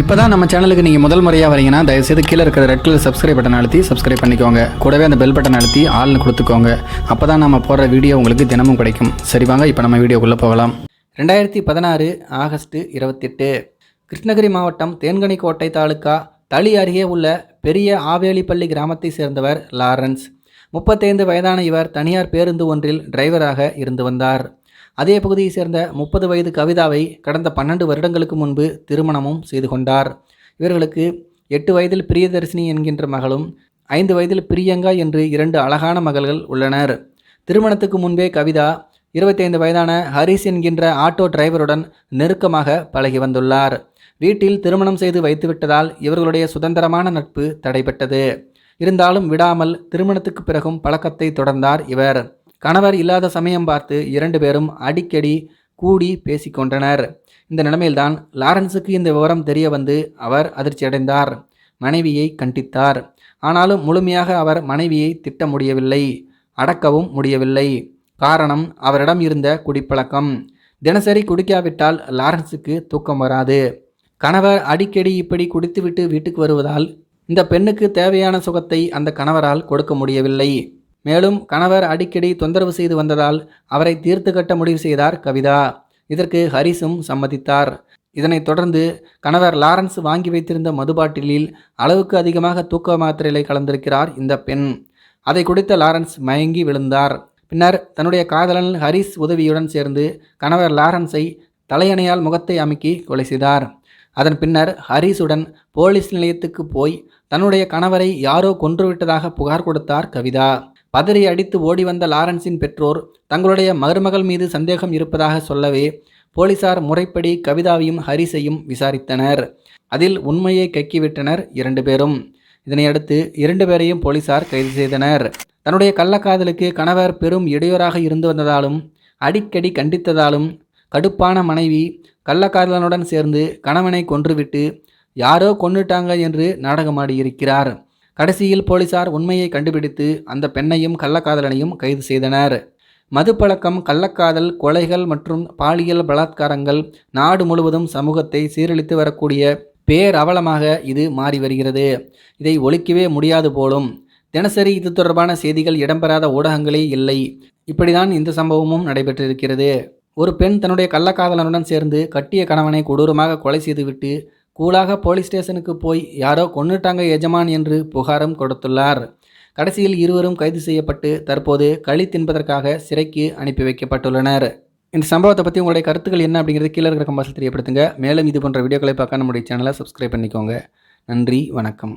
இப்போ தான் நம்ம சேனலுக்கு நீங்கள் முதல் முறையாக வரீங்கன்னா தயவுசெய்து கீழே இருக்கிற ரெட் கலர் சப்ஸ்கிரைப் பட்டன் அழுத்தி சப்ஸ்கிரைப் பண்ணிக்கோங்க. கூடவே அந்த பெல் பட்டன் அழுத்தி ஆள்னு கொடுத்துக்கோங்க. அப்போ தான் நம்ம போடுற வீடியோ உங்களுக்கு தினமும் கிடைக்கும். சரி வாங்க இப்போ நம்ம வீடியோக்குள்ளே போகலாம். ரெண்டாயிரத்தி பதினாறு ஆகஸ்ட் இருபத்தெட்டு. கிருஷ்ணகிரி மாவட்டம் தேன்கனிக்கோட்டை தாலுக்கா தளி அருகே உள்ள பெரிய ஆவேலிப்பள்ளி கிராமத்தை சேர்ந்தவர் லாரன்ஸ். முப்பத்தைந்து வயதான இவர் தனியார் பேருந்து ஒன்றில் டிரைவராக இருந்து வந்தார். அதே பகுதியை சேர்ந்த முப்பது வயது கவிதாவை கடந்த பன்னெண்டு வருடங்களுக்கு முன்பு திருமணமும் செய்து கொண்டார். இவர்களுக்கு எட்டு வயதில் பிரியதர்சினி என்கின்ற மகளும் ஐந்து வயதில் பிரியங்கா என்று இரண்டு அழகான மகள்கள் உள்ளனர். திருமணத்துக்கு முன்பே கவிதா இருபத்தைந்து வயதான ஹரிஸ் என்கின்ற ஆட்டோ டிரைவருடன் நெருக்கமாக பழகி வந்துள்ளார். வீட்டில் திருமணம் செய்து வைத்துவிட்டதால் இவர்களுடைய சுதந்திரமான நட்பு தடைபட்டது. இருந்தாலும் விடாமல் திருமணத்துக்கு பிறகும் பழக்கத்தை தொடர்ந்தார் இவர். கணவர் இல்லாத சமயம் பார்த்து இரண்டு பேரும் அடிக்கடி கூடி பேசிக்கொண்டனர். இந்த நிலைமையில்தான் லாரன்ஸுக்கு இந்த விவரம் தெரிய வந்து அவர் அதிர்ச்சியடைந்தார். மனைவியை கண்டித்தார். ஆனாலும் முழுமையாக அவர் மனைவியை திட்ட முடியவில்லை. அடக்கவும் முடியவில்லை. காரணம் அவரிடம் இருந்த குடிப்பழக்கம். தினசரி குடிக்காவிட்டால் லாரன்ஸுக்கு தூக்கம் வராது. கணவர் அடிக்கடி இப்படி குடித்துவிட்டு வீட்டுக்கு வருவதால் இந்த பெண்ணுக்கு தேவையான சுகத்தை அந்த கணவரால் கொடுக்க முடியவில்லை. மேலும் கணவர் அடிக்கடி தொந்தரவு செய்து வந்ததால் அவரை தீர்த்து கட்ட முடிவு செய்தார் கவிதா. இதற்கு ஹரிஸும் சம்மதித்தார். இதனைத் தொடர்ந்து கணவர் லாரன்ஸ் வாங்கி வைத்திருந்த மதுபாட்டிலில் அளவுக்கு அதிகமாக தூக்க மாத்திரைகளை கலந்திருக்கிறார் இந்த பெண். அதை குடித்த லாரன்ஸ் மயங்கி விழுந்தார். பின்னர் தன்னுடைய காதலன் ஹரிஸ் உதவியுடன் சேர்ந்து கணவர் லாரன்ஸை தலையணையால் முகத்தை அமுக்கி கொலை செய்தார். அதன் பின்னர் ஹரிஸுடன் போலீஸ் நிலையத்துக்கு போய் தன்னுடைய கணவரை யாரோ கொன்றுவிட்டதாக புகார் கொடுத்தார் கவிதா. பதறி அடித்து ஓடி வந்த லாரன்ஸின் பெற்றோர் தங்களுடைய மருமகள் மீது சந்தேகம் இருப்பதாக சொல்லவே போலீசார் முறைப்படி கவிதாவையும் ஹரிசையும் விசாரித்தனர். அதில் உண்மையை கக்கிவிட்டனர் இரண்டு பேரும். இதனையடுத்து இரண்டு பேரையும் போலீசார் கைது செய்தனர். தன்னுடைய கள்ளக்காதலுக்கு கணவர் பெரும் இடையூறாக இருந்து வந்ததாலும் அடிக்கடி கண்டித்ததாலும் கடுப்பான மனைவி கள்ளக்காதலனுடன் சேர்ந்து கணவனை கொன்றுவிட்டு யாரோ கொன்னுட்டாங்க என்று நாடகமாடியிருக்கிறார். கடைசியில் போலீசார் உண்மையை கண்டுபிடித்து அந்த பெண்ணையும் கள்ளக்காதலனையும் கைது செய்தனர். மதுப்பழக்கம் கள்ளக்காதல் கொலைகள் மற்றும் பாலியல் பலாத்காரங்கள் நாடு முழுவதும் சமூகத்தை சீரழித்து வரக்கூடிய பேரவலமாக இது மாறி வருகிறது. இதை ஒழிக்கவே முடியாது போலும். தினசரி இது தொடர்பான செய்திகள் இடம்பெறாத ஊடகங்களே இல்லை. இப்படிதான் இந்த சம்பவமும் நடைபெற்றிருக்கிறது. ஒரு பெண் தன்னுடைய கள்ளக்காதலனுடன் சேர்ந்து கட்டிய கணவனை கொடூரமாக கொலை செய்துவிட்டு கூலாக போலீஸ் ஸ்டேஷனுக்கு போய் யாரோ கொன்னுட்டாங்க எஜமான் என்று புகாரும் கொடுத்துள்ளார். கடைசியில் இருவரும் கைது செய்யப்பட்டு தற்போது களி தின்பதற்காக சிறைக்கு அனுப்பி வைக்கப்பட்டுள்ளனர். இந்த சம்பவத்தை பற்றி உங்களுடைய கருத்துக்கள் என்ன அப்படிங்கிறது கீழே இருக்கிற கம்பாசில் தெரியப்படுத்துங்க. மேலும் இது போன்ற வீடியோக்களை பார்க்க நம்முடைய சேனலை சப்ஸ்கிரைப் பண்ணிக்கோங்க. நன்றி வணக்கம்.